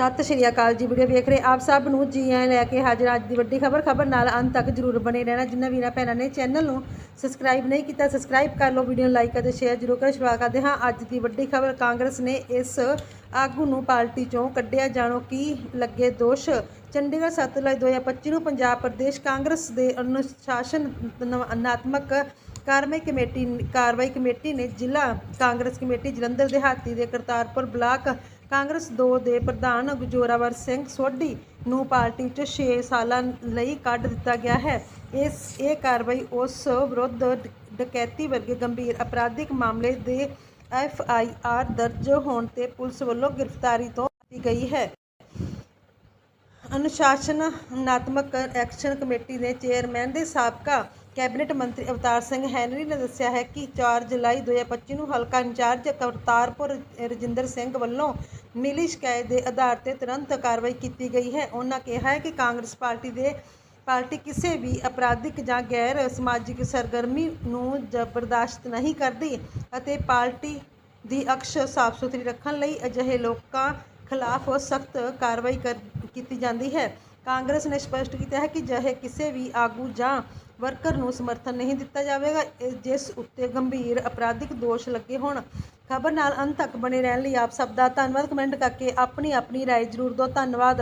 ਸਤਿ ਸ਼੍ਰੀ ਅਕਾਲ ਜੀ ਵੀਡੀਓ ਵੇਖ ਰਹੇ ਆਪ ਸਭ ਨੂੰ ਜੀ ਆਇਆਂ ਲੈ ਕੇ ਹਾਜ਼ਰ ਅੱਜ ਦੀ ਵੱਡੀ ਖਬਰ ਖਬਰ ਨਾਲ ਅੰਤ ਤੱਕ ਜਰੂਰ ਬਣੇ ਰਹਿਣਾ। ਜਿਨ੍ਹਾਂ ਵੀਰਾਂ ਭੈਣਾਂ ਨੇ ਚੈਨਲ ਨੂੰ ਸਬਸਕ੍ਰਾਈਬ ਨਹੀਂ ਕੀਤਾ ਸਬਸਕ੍ਰਾਈਬ ਕਰ ਲਓ, ਵੀਡੀਓ ਨੂੰ ਲਾਈਕ ਅਤੇ ਸ਼ੇਅਰ ਜਰੂਰ ਕਰ। ਸ਼ੁਰੂਆਤ ਕਰਦੇ ਹਾਂ ਅੱਜ ਦੀ ਵੱਡੀ ਖਬਰ। ਕਾਂਗਰਸ ਨੇ ਇਸ ਆਗੂ ਨੂੰ ਪਾਰਟੀ ਚੋਂ ਕੱਢਿਆ। ਜਾਣੋ ਕੀ ਲੱਗੇ ਦੋਸ਼? ਚੰਡੀਗੜ੍ਹ 7 ਜੁਲਾਈ 2025 ਨੂੰ ਪੰਜਾਬ ਪ੍ਰਦੇਸ਼ ਕਾਂਗਰਸ ਦੇ ਅਨੁਸ਼ਾਸਨ ਅਨੁਸ਼ਾਸਨਾਤਮਕ ਕਾਰਵਾਈ ਕਮੇਟੀ ਕਾਰਵਾਈ ਕਮੇਟੀ ਨੇ ਜ਼ਿਲ੍ਹਾ ਕਾਂਗਰਸ ਕਮੇਟੀ ਜਲੰਧਰ ਦਿਹਾਤੀ ਦੇ ਕਰਤਾਰਪੁਰ ਬਲਾਕ ਕਾਂਗਰਸ 2 ਦੇ ਪ੍ਰਧਾਨ ਗੁਜੋਰਾਵਰ ਸਿੰਘ ਸੋਢੀ ਨੂੰ ਪਾਰਟੀ 'ਚ 6 ਸਾਲਾਂ ਲਈ ਕੱਢ ਦਿੱਤਾ ਗਿਆ ਹੈ। ਇਸ, ਇਹ ਕਾਰਵਾਈ ਉਸ ਵਿਰੁੱਧ ਡਕੈਤੀ ਵਰਗੇ ਗੰਭੀਰ ਅਪਰਾਧਿਕ ਮਾਮਲੇ ਦੇ ਐਫ ਆਈ ਆਰ ਦਰਜ ਹੋਣ ਤੇ ਪੁਲਿਸ ਵੱਲੋਂ ਗ੍ਰਿਫਤਾਰੀ ਤੋਂ ਕੀਤੀ ਗਈ ਹੈ। ਅਨੁਸ਼ਾਸਨਾਤਮਕ ਐਕਸ਼ਨ ਕਮੇਟੀ ਦੇ ਚੇਅਰਮੈਨ ਦੇ ਸਾਬਕਾ ਕੈਬਨਿਟ ਮੰਤਰੀ ਅਵਤਾਰ ਸਿੰਘ ਹੈਨਰੀ ਨੇ ਦੱਸਿਆ ਹੈ ਕਿ 4 ਜੁਲਾਈ 2025 ਨੂੰ ਹਲਕਾ ਇੰਚਾਰਜ ਕਰਤਾਰਪੁਰ ਰਜਿੰਦਰ ਸਿੰਘ ਵੱਲੋਂ ਮਿਲੀ ਸ਼ਿਕਾਇਤ ਦੇ ਆਧਾਰ ਤੇ ਤੁਰੰਤ ਕਾਰਵਾਈ ਕੀਤੀ ਗਈ ਹੈ। ਉਹਨਾਂ ਕਿਹਾ ਹੈ ਕਿ ਕਾਂਗਰਸ ਪਾਰਟੀ ਦੇ ਪਾਰਟੀ ਕਿਸੇ ਵੀ ਅਪਰਾਧਿਕ ਜਾਂ ਗੈਰ ਸਮਾਜਿਕ ਸਰਗਰਮੀ ਨੂੰ ਬਰਦਾਸ਼ਤ ਨਹੀਂ ਕਰਦੀ ਅਤੇ ਪਾਰਟੀ ਦੀ ਅਕਸ਼ ਸਾਫ਼ ਸੁਥਰੀ ਰੱਖਣ ਲਈ ਅਜਿਹੇ ਲੋਕਾਂ ਖਿਲਾਫ ਸਖਤ ਕਾਰਵਾਈ ਕਰ ਕੀਤੀ ਜਾਂਦੀ ਹੈ ਕਾਂਗਰਸ ਨੇ ਸਪਸ਼ਟ ਕੀਤਾ ਹੈ ਕਿ ਜਿਹੇ ਕਿਸੇ ਵੀ ਆਗੂ ਜਾਂ ਵਰਕਰ ਨੂੰ ਸਮਰਥਨ ਨਹੀਂ ਦਿੱਤਾ ਜਾਵੇਗਾ ਇਹ ਜਿਸ ਉੱਤੇ ਗੰਭੀਰ ਅਪਰਾਧਿਕ ਦੋਸ਼ ਲੱਗੇ ਹੋਣ ਖਬਰ ਨਾਲ ਅੰਤ ਤੱਕ ਬਣੇ ਰਹਿਣ ਲਈ ਆਪ ਸਭ ਦਾ ਧੰਨਵਾਦ ਕਮੈਂਟ ਕਰਕੇ ਆਪਣੀ ਆਪਣੀ رائے ਜ਼ਰੂਰ ਦਿਓ ਧੰਨਵਾਦ